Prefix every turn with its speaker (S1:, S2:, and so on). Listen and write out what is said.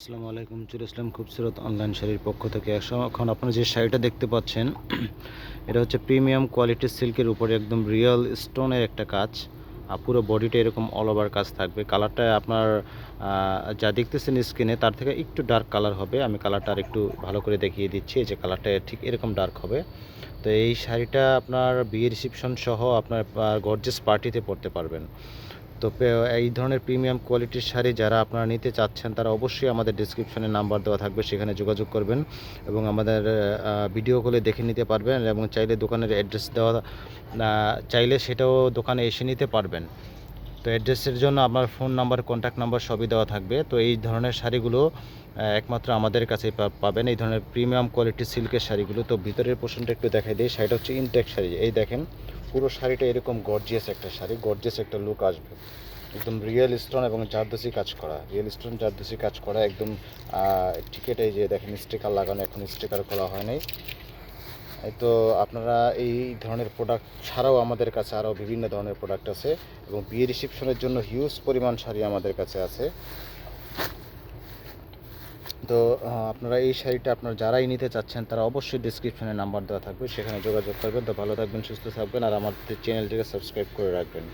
S1: আসসালামু আলাইকুম চুর ইসলাম খুবসুরত অনলাইন শাড়ির পক্ষ থেকে। এখন আপনারা যে শাড়িটা দেখতে পাচ্ছেন, এটা হচ্ছে প্রিমিয়াম কোয়ালিটির সিল্কের উপরে একদম রিয়েল স্টোনের একটা কাজ। আর পুরো বডিটা এরকম অল ওভার কাজ থাকবে। কালারটা আপনার যা দেখতেছেন স্কিনে তার থেকে একটু ডার্ক কালার হবে। আমি কালারটা আর একটু ভালো করে দেখিয়ে দিচ্ছি যে কালারটা ঠিক এরকম ডার্ক হবে। তো এই শাড়িটা আপনার বিয়ে রিসিপশন সহ আপনার গর্জেস পার্টিতে পরতে পারবেন। তো এই ধরনের প্রিমিয়াম কোয়ালিটির শাড়ি যারা আপনারা নিতে চাচ্ছেন, তারা অবশ্যই আমাদের ডিসক্রিপশনে নাম্বার দেওয়া থাকবে, সেখানে যোগাযোগ করবেন এবং আমাদের ভিডিও কলে দেখে নিতে পারবেন এবং চাইলে দোকানের অ্যাড্রেস দেওয়া চাইলে সেটাও দোকানে এসে নিতে পারবেন। তো অ্যাড্রেসের জন্য আপনার ফোন নাম্বার কন্ট্যাক্ট নাম্বার সবই দেওয়া থাকবে। তো এই ধরনের শাড়িগুলো একমাত্র আমাদের কাছে পাবেন। এই ধরনের প্রিমিয়াম কোয়ালিটির সিল্কের শাড়িগুলো, তো ভিতরের পোর্শনটা একটু দেখাই দিই। শাড়িটা হচ্ছে ইনটেক শাড়ি, এই দেখেন। পুরো শাড়িটা এরকম গর্জিয়াস একটা শাড়ি গর্জিয়াস একটা লুক আসবে। একদম রিয়েল স্টোন এবং জারদোসি কাজ করা। রিয়েল স্টোন জারদোসি কাজ করা, একদম টিকেট যে দেখেন স্টিকার লাগানো, এখন স্টিকার খোলা হয় নাই। তো আপনারা এই ধরনের প্রোডাক্ট ছাড়াও আমাদের কাছে আরও বিভিন্ন ধরনের প্রোডাক্ট আছে এবং বিয়ে রিসেপশনের জন্য হিউজ পরিমাণ শাড়ি আমাদের কাছে আছে। তো আপনারা এই শাড়িটা আপনার যারাই নিতে চাচ্ছেন, তারা অবশ্যই ডিসক্রিপশনে নাম্বার দেওয়া থাকবে, সেখানে যোগাযোগ করবেন। তো ভালো থাকবেন, সুস্থ থাকবেন, আর আমাদের চ্যানেলটিকে সাবস্ক্রাইব করে রাখবেন।